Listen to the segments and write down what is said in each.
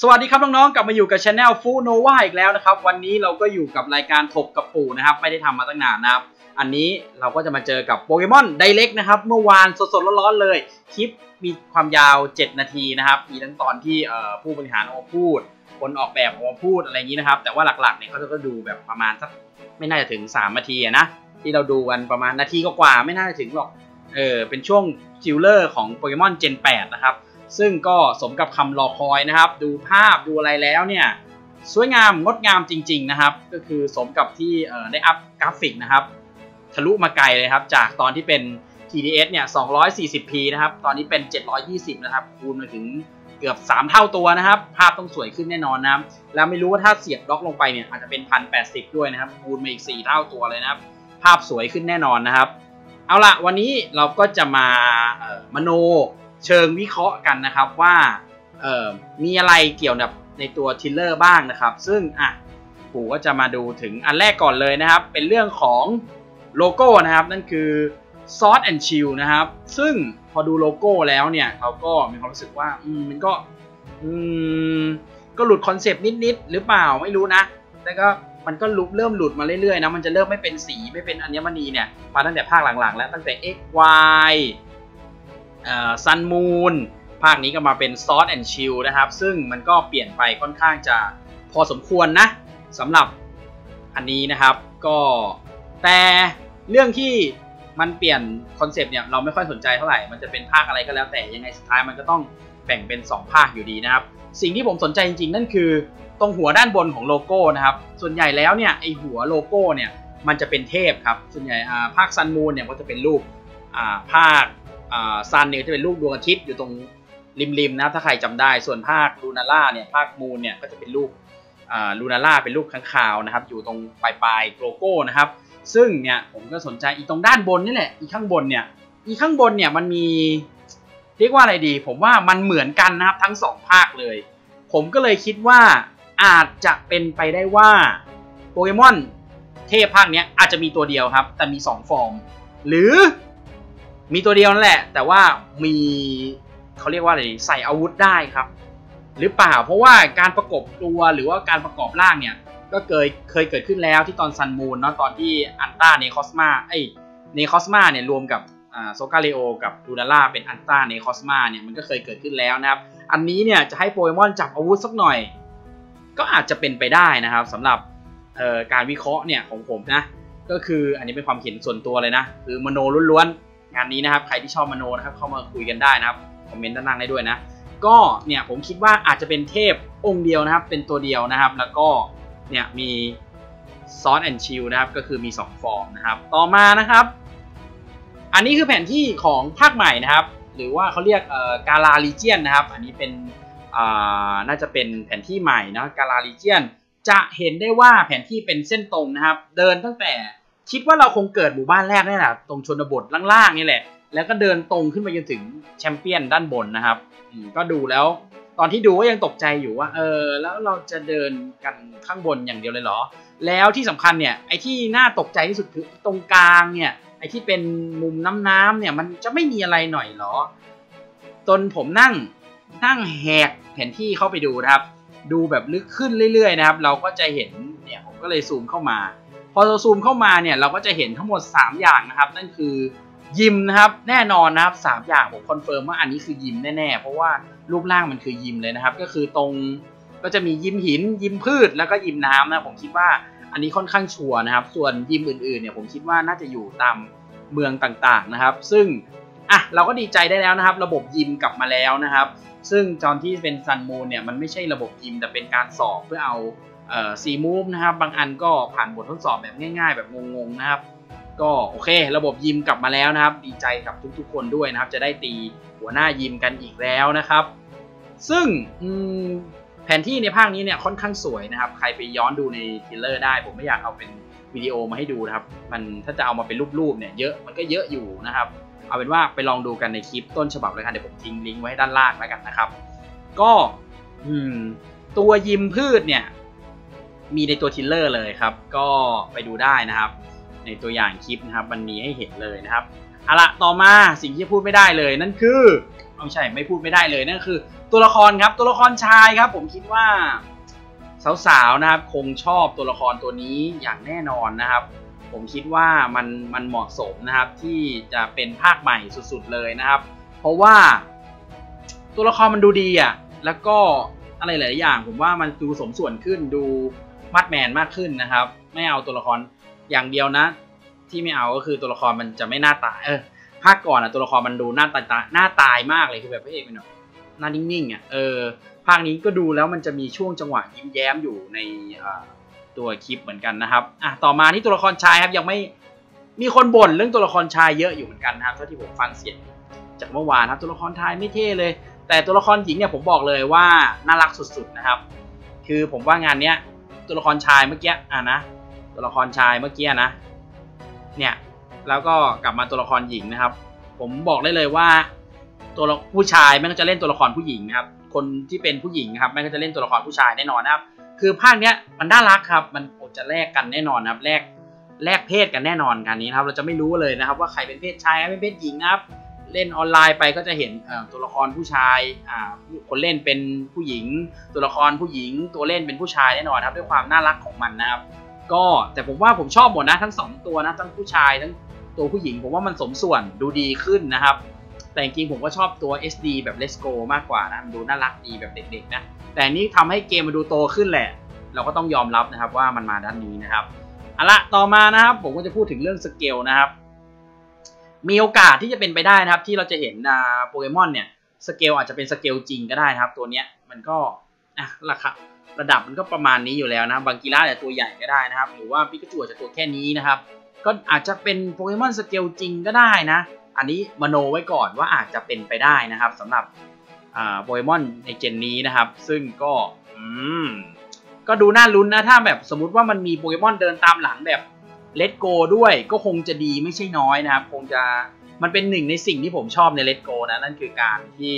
สวัสดีครับน้องๆ กลับมาอยู่กับช anel ฟูโนวาอีกแล้วนะครับ วันนี้เราก็อยู่กับรายการถกกับปู่นะครับ ไม่ได้ทำมาตั้งนานนะครับ อันนี้เราก็จะมาเจอกับโปเกมอนไดเ c กนะครับ เมื่อวานสดๆ ร้อนๆ เลย คลิปมีความยาว 7 นาทีนะครับ มีทั้งตอนที่ผู้บริหารออกพูด คนออกแบบออกพูดอะไรอย่างนี้นะครับ แต่ว่าหลักๆเนี่ยเขาจะก็ดูแบบประมาณสักไม่น่าจะถึง 3 นาทีนะ ที่เราดูกันประมาณนาทีก็กว่าไม่น่าจะถึงหรอก เออ เป็นช่วงจิลเลอร์ของโปเกมอนเจน8นะครับ ซึ่งก็สมกับคำรอคอยนะครับ ดูภาพดูอะไรแล้วเนี่ยสวยงามงดงามจริง ๆนะครับ ก็คือสมกับที่ได้อัพกราฟิกนะครับ ทะลุมาไกลเลยครับ จากตอนที่เป็น TDS เนี่ย 240p นะครับ ตอนนี้เป็น 720 นะครับ คูณมาถึงเกือบ 3 เท่าตัวนะครับ ภาพต้องสวยขึ้นแน่นอนนะครับ แล้วไม่รู้ว่าถ้าเสียบด็อกลงไปเนี่ย อาจจะเป็น 1080 ด้วยนะครับ คูณมาอีก 4 เท่าตัวเลยนะครับ ภาพสวยขึ้นแน่นอนนะครับ เอาละวันนี้เราก็จะมามโน เชิงวิเคราะห์กันนะครับว่าเออมีอะไรเกี่ยวกับในตัวทิลเลอร์บ้างนะครับ ซึ่งอะปู่ก็จะมาดูถึงอันแรกก่อนเลยนะครับ เป็นเรื่องของโลโก้นะครับ นั่นคือซอสแอนชิลนะครับ ซึ่งพอดูโลโก้แล้วเนี่ยเราก็มีความรู้สึกว่าอืมมันก็อืมก็หลุดคอนเซปต์นิดๆหรือเปล่าไม่รู้นะแต่ก็มันก็ลุกเริ่มหลุดมาเรื่อยๆนะ มันจะเริ่มไม่เป็นสีไม่เป็นอัญมณีเนี่ย มาตั้งแต่ภาคหลังๆ แล้วตั้งแต่ X Y ซันมูนภาคนี้ก็มาเป็นซอสแอนชิลนะครับ ซึ่งมันก็เปลี่ยนไปค่อนข้างจะพอสมควรนะสำหรับอันนี้นะครับก็แต่เรื่องที่มันเปลี่ยนคอนเซปต์เนี่ยเราไม่ค่อยสนใจเท่าไหร่ มันจะเป็นภาคอะไรก็แล้วแต่ยังไงสุดท้ายมันก็ต้องแบ่งเป็น 2 ภาคอยู่ดีนะครับ สิ่งที่ผมสนใจจริงๆ นั่นคือ ตรงหัวด้านบนของโลโก้นะครับ ส่วนใหญ่แล้วเนี่ยไอหัวโลโก้เนี่ยมันจะเป็นเทพครับ ส่วนใหญ่ภาคซันมูนเนี่ยก็จะเป็นรูปภาค ซันเนี่ยจะเป็นรูปดวงอาทิตย์อยู่ตรงริมๆนะถ้าใครจำได้ส่วนภาคลูนาล่าเนี่ยภาคมูนเนี่ยก็จะเป็นรูปลูนาล่าเป็นรูปข้างคาวนะครับ อยู่ตรงปลายปลายโลโก้นะครับ ซึ่งเนี่ยผมก็สนใจอีตรงด้านบนนี่แหละอีข้างบนเนี่ยอีข้างบนเนี่ยมันมีเรียกว่าอะไรดี ผมว่ามันเหมือนกันนะครับทั้งสองภาคเลย ผมก็เลยคิดว่าอาจจะเป็นไปได้ว่าโปเกมอนเทพภาคนี้อาจจะมีตัวเดียวครับ แต่มี 2 ฟอร์ม หรือ มีตัวเดียวนั่นแหละ แต่ว่ามีเขาเรียกว่าอะไรใส่อาวุธได้ครับ หรือเปล่าเพราะว่าการประกบตัวหรือว่าการประกอบร่างเนี่ย ก็เคยเคยเกิดขึ้นแล้วที่ตอนซันมูนเนาะตอนที่อันต้าเนคอสมาไอเนคอสมาเนี่ยรวมกับโซกาเลโอกับดูนาร่าเป็นอันต้าเนคอสมาเนี่ยมันก็เคยเกิดขึ้นแล้วนะครับ อันนี้เนี่ยจะให้โปเกมอนจับอาวุธสักหน่อย ก็อาจจะเป็นไปได้นะครับสำหรับการวิเคราะห์เนี่ยของผมนะก็คืออันนี้เป็นความเห็นส่วนตัวเลยนะคือมโนล้วน งานนี้นะครับใครที่ชอบมโนนะครับเข้ามาคุยกันได้นะครับคอมเมนต์ด้านล่างได้ด้วยนะ ก็เนี่ยผมคิดว่าอาจจะเป็นเทพองค์เดียวนะครับ เป็นตัวเดียวนะครับ แล้วก็เนี่ยมีซอสแอนชิลนะครับก็คือมี 2 ฟอร์มนะครับ ต่อมานะครับ อันนี้คือแผนที่ของภาคใหม่นะครับ หรือว่าเขาเรียกกาลาลีเจียนนะครับ อันนี้เป็นน่าจะเป็นแผนที่ใหม่นะกาลาลีเจียนจะเห็นได้ว่าแผนที่เป็นเส้นตรงนะครับ เดินตั้งแต่ คิดว่าเราคงเกิดหมู่บ้านแรกนี่แหละตรงชนบทล่างๆนี่แหละ แล้วก็เดินตรงขึ้นไปจนถึงแชมเปี้ยนด้านบนนะครับก็ดูแล้ว ตอนที่ดูก็ยังตกใจอยู่ว่า เออ แล้วเราจะเดินกันข้างบนอย่างเดียวเลยเหรอ แล้วที่สำคัญเนี่ยไอ้ที่น่าตกใจที่สุดคือตรงกลางเนี่ยไอ้ที่เป็นมุมน้ำๆเนี่ยมันจะไม่มีอะไรหน่อยเหรอจนผมนั่งนั่งแหกแผนที่เข้าไปดูนะครับ ดูแบบลึกขึ้นเรื่อยๆนะครับ เราก็จะเห็นเนี่ยผมก็เลยซูมเข้ามา พอเราซูมเข้ามาเนี่ยเราก็จะเห็นทั้งหมด 3 อย่างนะครับ นั่นคือยิมนะครับแน่นอนนะครับ 3 อย่างผมคอนเฟิร์มว่าอันนี้คือยิมแน่ๆ เพราะว่ารูปร่างมันคือยิมเลยนะครับ ก็คือตรงก็จะมียิมหิน ยิมพืชแล้วก็ยิมน้ำนะผมคิดว่าอันนี้ค่อนข้างชัวร์นะครับ ส่วนยิมอื่นๆเนี่ยผมคิดว่าน่าจะอยู่ตามเมืองต่างๆนะครับ ซึ่งอะเราก็ดีใจได้แล้วนะครับ ระบบยิมกลับมาแล้วนะครับ ซึ่งตอนที่เป็นซันมูนเนี่ยมันไม่ใช่ระบบยิมแต่เป็นการสอบเพื่อเอา ซีมูฟนะครับ บางอันก็ผ่านบททดสอบแบบง่าย ๆ แบบงงๆนะครับ ก็โอเค ระบบยิมกลับมาแล้วนะครับ ดีใจกับทุกๆคนด้วยนะครับ จะได้ตีหัวหน้ายิมกันอีกแล้วนะครับ ซึ่งแผนที่ในภาคนี้เนี่ยค่อนข้างสวยนะครับ ใครไปย้อนดูในทีเลอร์ได้ ผมไม่อยากเอาเป็นวิดีโอมาให้ดูนะครับ มันถ้าจะเอามาเป็นรูปๆเนี่ยเยอะมันก็เยอะอยู่นะครับ เอาเป็นว่าไปลองดูกันในคลิปต้นฉบับเลยกันเดี๋ยวผมทิ้งลิงก์ไว้ด้านล่างแล้วกันนะครับ ก็ตัวยิมพืชเนี่ย มีในตัวทิลเลอร์เลยครับ ก็ไปดูได้นะครับ ในตัวอย่างคลิปนะครับ มันมีให้เห็นเลยนะครับเอาละต่อมาสิ่งที่พูดไม่ได้เลยนั่นคือไม่ใช่ไม่พูดไม่ได้เลยนั่นคือ ตัวละครครับตัวละครชายครับ ผมคิดว่า สาวๆนะครับ คงชอบตัวละครตัวนี้อย่างแน่นอนนะครับ ผมคิดว่ามันมันเหมาะสมนะครับ ที่จะเป็นภาคใหม่สุดๆเลยนะครับ เพราะว่า ตัวละครมันดูดีอะแล้วก็อะไรหลายอย่าง ผมว่ามันดูสมส่วนขึ้นดู มัดแมนมากขึ้นนะครับ ไม่เอาตัวละครอย่างเดียวนะ ที่ไม่เอาก็คือตัวละครมันจะไม่น่าตายเออภาคก่อนอะตัวละครมันดูหน้าตายหน้าตายมากเลยคือแบบพระเอกมันแบบหน้านิ่งๆอะเออภาคนี้ก็ดูแล้วมันจะมีช่วงจังหวะยิ้มแย้มอยู่ในตัวคลิปเหมือนกันนะครับอะต่อมาที่ตัวละครชายครับยังไม่มีคนบ่นเรื่องตัวละครชายเยอะอยู่เหมือนกันนะครับเท่าที่ผมฟังเสียงจากเมื่อวานครับตัวละครชายไม่เท่เลย แต่ตัวละครหญิงเนี่ยผมบอกเลยว่าน่ารักสุดๆนะครับ คือผมว่างานเนี้ย ตัวละครชายเมื่อกี้อะนะ ตัวละครชายเมื่อกี้นะ เนี่ย แล้วก็กลับมาตัวละครหญิงนะครับ ผมบอกได้เลยว่า ตัวผู้ชายแม่งจะเล่นตัวละครผู้หญิงนะครับ คนที่เป็นผู้หญิงนะครับแม่งก็จะเล่นตัวละครผู้ชายแน่นอนนะครับ คือภาคเนี้ยมันน่ารักครับ มันจะแลกกันแน่นอนนะครับ แลกแลกเพศกันแน่นอนกันนี้นะครับ เราจะไม่รู้เลยนะครับ ว่าใครเป็นเพศชายใครเป็นเพศหญิงนะครับ เล่นออนไลน์ไปก็จะเห็นตัวละครผู้ชายคนเล่นเป็นผู้หญิง ตัวละครผู้หญิง ตัวเล่นเป็นผู้ชายแน่นอนครับด้วยความน่ารักของมันนะครับ ก็แต่ผมว่าผมชอบหมดนะทั้ง 2 ตัวนะทั้งผู้ชายทั้งตัวผู้หญิง ผมว่ามันสมส่วนดูดีขึ้นนะครับ แต่จริงผมก็ชอบตัว SD แบบ Let's Go มากกว่านะดูน่ารักดีแบบเด็กๆนะแต่นี้ทำให้เกมมาดูโตขึ้นแหละ เราก็ต้องยอมรับนะครับว่ามันมาด้านนี้นะครับเอาละต่อมานะครับผมก็จะพูดถึงเรื่องสเกลนะครับ มีโอกาสที่จะเป็นไปได้นะครับ ที่เราจะเห็นโปเกมอนเนี่ยสเกลอาจจะเป็นสเกลจริงก็ได้นะครับ ตัวเนี้ยมันก็อะราคาระดับมันก็ประมาณนี้อยู่แล้วนะบางกีฬาแต่ตัวใหญ่ก็ได้นะครับ หรือว่าปิกาจูจะตัวแค่นี้นะครับ ก็อาจจะเป็นโปเกมอนสเกลจริงก็ได้นะ อันนี้มโนไว้ก่อนว่าอาจจะเป็นไปได้นะครับสำหรับโปเกมอนในเจนนี้นะครับ ซึ่งก็อืมก็ดูน่าลุ้นนะถ้าแบบสมมติว่ามันมีโปเกมอนเดินตามหลังแบบ เลตโกด้วยก็คงจะดีไม่ใช่น้อยนะครับ คงจะมันเป็นหนึ่งในสิ่งที่ผมชอบในเลตโกนะนั่นคือการที่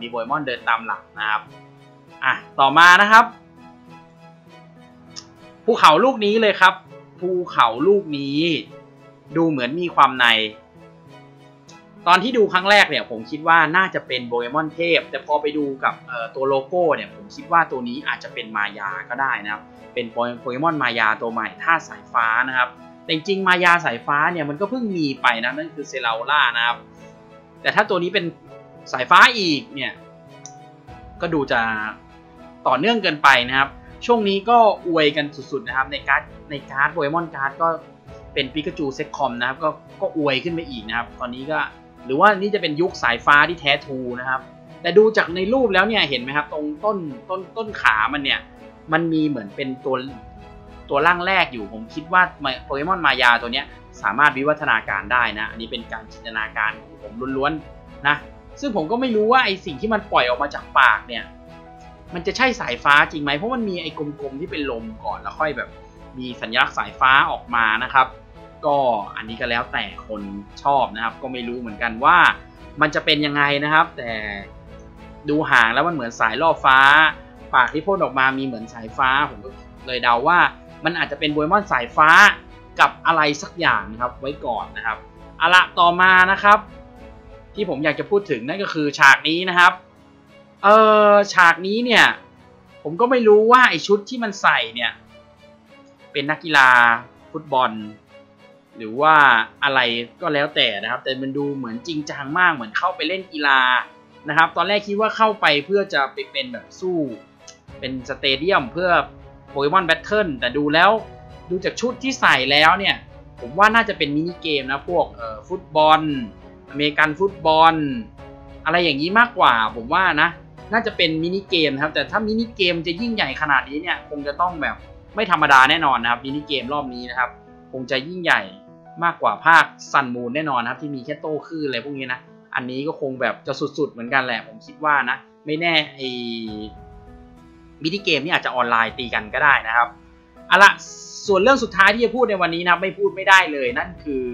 มีโบยมอนเดินตามหลังนะครับอะต่อมานะครับภูเขาลูกนี้เลยครับภูเขาลูกนี้ ดูเหมือนมีความใน ตอนที่ดูครั้งแรกเนี่ย ผมคิดว่าน่าจะเป็นโบเกมอนเทพ แต่พอไปดูกับตัวโลโก้เนี่ย ผมคิดว่าตัวนี้อาจจะเป็นมายาก็ได้นะครับ เป็นโปเกมอนมายาตัวใหม่ท่าสายฟ้านะครับ แต่จริงมายาสายฟ้าเนี่ยมันก็เพิ่งมีไปนะนั่นคือเซราล่านะครับ แต่ถ้าตัวนี้เป็นสายฟ้าอีกเนี่ย ก็ดูจะต่อเนื่องเกินไปนะครับ ช่วงนี้ก็อวยกันสุดๆนะครับในการ์ดในการ์ดโปเกมอนการ์ดก็เป็นปิกาจูเซ็กคอมนะครับก็ก็อวยขึ้นไปอีกนะครับ ตอนนี้ก็หรือว่านี่จะเป็นยุคสายฟ้าที่แท้ทูนะครับ แต่ดูจากในรูปแล้วเนี่ยเห็นไหมครับ ตรงต้นต้นต้นขามันเนี่ย มันมีเหมือนเป็นตัว ตัวร่างแรกอยู่ ผมคิดว่าโปเกมอนมายาตัวนี้สามารถวิวัฒนาการได้นะ อันนี้เป็นการจินตนาการของผมล้วนๆนะ ซึ่งผมก็ไม่รู้ว่าไอสิ่งที่มันปล่อยออกมาจากปากเนี่ย มันจะใช่สายฟ้าจริงไหม เพราะมันมีไอกลมๆที่เป็นลมก่อนแล้วค่อยแบบ มีสัญลักษณ์สายฟ้าออกมานะครับ ก็อันนี้ก็แล้วแต่คนชอบนะครับ ก็ไม่รู้เหมือนกันว่า มันจะเป็นยังไงนะครับ แต่ดูห่างแล้วมันเหมือนสายล่อฟ้า ปากที่พ่นออกมามีเหมือนสายฟ้า ผมก็เลยเดาว่า มันอาจจะเป็นโบเกมอนสายฟ้ากับอะไรสักอย่างนะครับไว้ก่อนนะครับอาละต่อมานะครับ ที่ผมอยากจะพูดถึงนั่นก็คือฉากนี้นะครับเออฉากนี้เนี่ยผมก็ไม่รู้ว่าไอชุดที่มันใส่เนี่ยเป็นนักกีฬาฟุตบอล หรือว่าอะไรก็แล้วแต่นะครับ แต่มันดูเหมือนจริงจังมากเหมือนเข้าไปเล่นกีฬานะครับ ตอนแรกคิดว่าเข้าไปเพื่อจะไปเป็นแบบสู้ เป็นสเตเดียมเพื่อ โปเกมอนแบทเทิลแต่ดูแล้วดูจากชุดที่ใส่แล้วเนี่ย ผมว่าน่าจะเป็นมินิเกมนะพวกฟุตบอล อเมริกันฟุตบอล อะไรอย่างนี้มากกว่า ผมว่านะ น่าจะเป็นมินิเกมครับ แต่ถ้ามินิเกมจะยิ่งใหญ่ขนาดนี้เนี่ย คงจะต้องแบบไม่ธรรมดาแน่นอนนะครับมินิเกมรอบนี้นะครับ คงจะยิ่งใหญ่มากกว่าภาคซันมูนแน่นอนครับ ที่มีแค่โต้คลื่นอะไรพวกนี้นะอันนี้ก็คงแบบจะสุดๆเหมือนกันแหละ ผมคิดว่านะ ไม่แน่ไอ มินิเกมนี่อาจจะออนไลน์ตีกันก็ได้นะครับเอาละส่วนเรื่องสุดท้ายที่จะพูดในวันนี้นะไม่พูดไม่ได้เลยนั่นคือ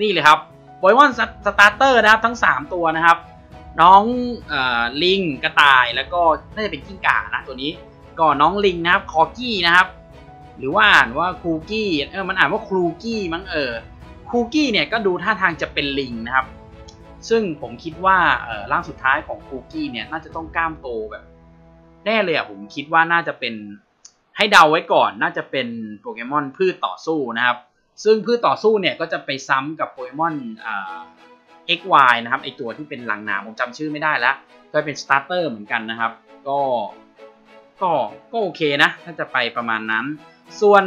นี่เลยครับโปเกมอนสตาร์เตอร์นะครับทั้ง 3 ตัวนะครับ น้องอลิงกระต่ายแล้วก็น่าจะเป็นกิ้งก่านะตัวนี้ ก็น้องลิงนะครับคอกี้นะครับ หรือว่าอ่านว่าครูกี้เออมันอ่านว่าครูกี้มั้งเออครูกี้เนี่ยก็ดูท่าทางจะเป็นลิงนะครับ ซึ่งผมคิดว่าร่างสุดท้ายของครูกี้เนี่ยน่าจะต้องกล้ามโตแบบ แน่เลยอะผมคิดว่าน่าจะเป็นให้เดาไว้ก่อน น่าจะเป็นโปเกมอนพืชต่อสู้นะครับ ซึ่งพืชต่อสู้เนี่ยก็จะไปซ้ำกับโปเกมอนเอ่า XY นะครับไอตัวที่เป็นหลังหนามผมจำชื่อไม่ได้แล้วก็เป็นสตาร์เตอร์เหมือนกันนะครับ ก็ก็ก็โอเคนะ ถ้าจะไปประมาณนั้น ส่วน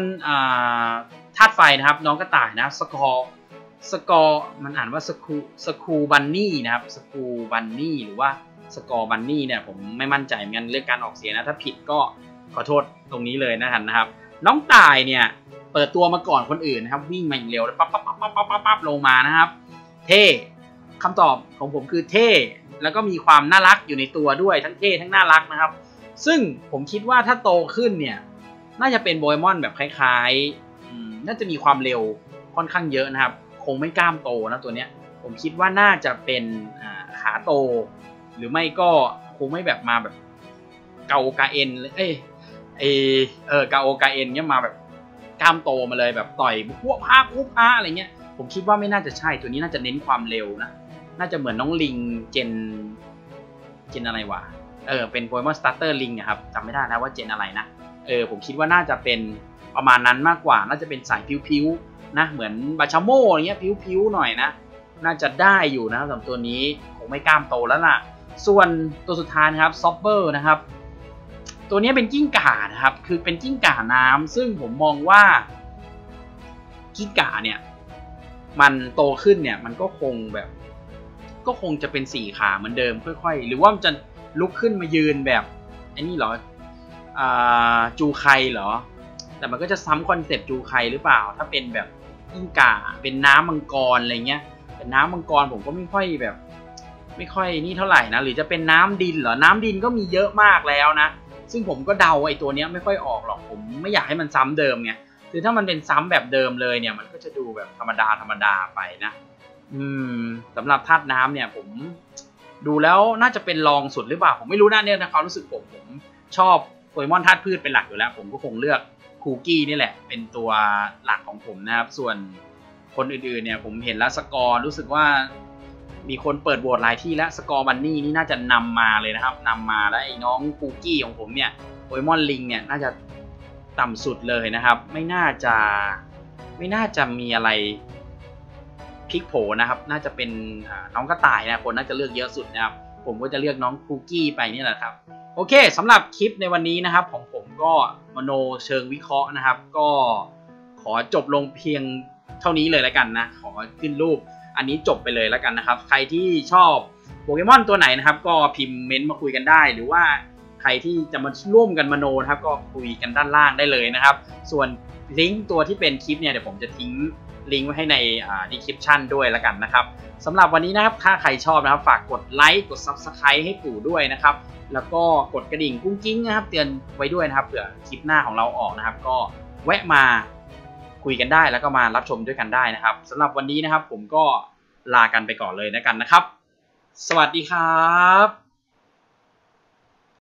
ธาตุไฟนะครับน้องกระต่ายนะสกอร์สกอร์มันอ่านว่าสคูสคูบันนี่นะครับสคูบันนี่หรือว่า สกอร์บันนี่เนี่ยผมไม่มั่นใจเหมือนกันเรื่องการออกเสียงนะ ถ้าผิดก็ขอโทษตรงนี้เลยนะครับนะครับ น้องตายเนี่ยเปิดตัวมาก่อนคนอื่นนะครับ วิ่งมาอย่างเร็วปั๊บปั๊บปั๊บปั๊บปั๊บปั๊บปั๊บลงมานะครับ เท่คำตอบของผมคือเท่แล้วก็มีความน่ารักอยู่ในตัวด้วยทั้งเท่ทั้งน่ารักนะครับ ซึ่งผมคิดว่าถ้าโตขึ้นเนี่ยน่าจะเป็นโบเอมอนแบบคล้ายๆน่าจะมีความเร็วค่อนข้างเยอะนะครับ คงไม่กล้ามโตนะตัวเนี้ย ผมคิดว่าน่าจะเป็นขาโต หรือไม่ก็คงไม่แบบมาแบบเกากาเอ็นเอ้ยเอเออกาโอกาเอ็นเนี่ยมาแบบกล้ามโตมาเลยแบบต่อยพวกพาพุกพาอะไรเงี้ย ผมคิดว่าไม่น่าจะใช่ตัวนี้น่าจะเน้นความเร็วนะ น่าจะเหมือนน้องลิงเจน เจนอะไรวะเออเป็นโปเกมอนสตาร์เตอร์ลิงครับจำไม่ได้นะว่าเจนอะไรนะเออผมคิดว่าน่าจะเป็นประมาณนั้นมากกว่า น่าจะเป็นสายพิ้วๆนะ เหมือนบาชาโมอะไรเงี้ยพิ้วๆหน่อยนะ น่าจะได้อยู่นะครับสำหรับตัวนี้คงไม่กล้ามโตแล้วล่ะ ส่วนตัวสุดท้ายนะครับซอปเปอร์นะครับ ตัวนี้เป็นกิ้งก่านะครับ คือเป็นกิ้งก่าน้ำซึ่งผมมองว่ากิ้งก่าเนี่ย มันโตขึ้นเนี่ยมันก็คงแบบ ก็คงจะเป็นสี่ขาเหมือนเดิมค่อย ๆ หรือว่ามันจะลุกขึ้นมายืนแบบไอ้นี่เหรอจูไคเหรอ แต่มันก็จะซ้ำคอนเซปต์จูไคหรือเปล่า ถ้าเป็นแบบกิ้งก่าเป็นน้ำมังกรอะไรเงี้ยเป็นน้ำมังกรผมก็ไม่ค่อยแบบ ไม่ค่อยนี่เท่าไหร่นะ หรือจะเป็นน้ำดินเหรอ น้ำดินก็มีเยอะมากแล้วนะ ซึ่งผมก็เดาไอ้ตัวเนี้ยไม่ค่อยออกหรอก ผมไม่อยากให้มันซ้ำเดิมไง คือถ้ามันเป็นซ้ำแบบเดิมเลยเนี่ย มันก็จะดูแบบธรรมดาธรรมดาไปนะ อืมสำหรับธาตุน้ำเนี่ยผมดูแล้วน่าจะเป็นรองสุดหรือเปล่า ผมไม่รู้นะเนี่ยนะความรู้สึกผมผมชอบโปเกมอนธาตุพืชเป็นหลักอยู่แล้ว ผมก็คงเลือกคูกี้นี่แหละ เป็นตัวหลักของผมนะครับ ส่วนคนอื่นๆเนี่ยผมเห็นแล้วสกอร์รู้สึกว่า มีคนเปิดโหวตหลายที่แล้วสกอร์บันนี่นี่น่าจะนำมาเลยนะครับนำมาแล้วไอ้น้องคูกี้ของผมเนี่ยโปเกมอนลิงเนี่ยน่าจะต่ำสุดเลยนะครับ ไม่น่าจะไม่น่าจะมีอะไรพลิกโผนะครับ น่าจะเป็นน้องกระต่ายนะคนน่าจะเลือกเยอะสุดนะครับ ผมก็จะเลือกน้องคูกี้ไปนี่แหละครับ โอเคสำหรับคลิปในวันนี้นะครับ ของผมก็มโนเชิงวิเคราะห์นะครับ ก็ขอจบลงเพียงเท่านี้เลยแล้วกันนะ ขอขึ้นรูป อันนี้จบไปเลยแล้วกันนะครับ ใครที่ชอบโปเกมอนตัวไหนนะครับ ก็พิมพ์เมนต์มาคุยกันได้ หรือว่าใครที่จะมาร่วมกันมโนนะครับ ก็คุยกันด้านล่างได้เลยนะครับ ส่วนลิงก์ตัวที่เป็นคลิปเนี่ยเดี๋ยวผมจะทิ้งลิงก์ไว้ให้ในดีคริปชันด้วยแล้วกันนะครับสำหรับวันนี้นะครับถ้าใครชอบนะครับ ฝากกดไลค์กด Subscribe ให้ปู่ด้วยนะครับ แล้วก็กดกระดิ่งกุ้งกิ้งนะครับ เตือนไว้ด้วยนะครับเผื่อคลิปหน้าของเราออกนะครับ ก็แวะมา คุยกันได้ แล้วก็มารับชมด้วยกันได้นะครับสำหรับวันนี้นะครับผมก็ลากันไปก่อนเลยนะกันนะครับ สวัสดีครับ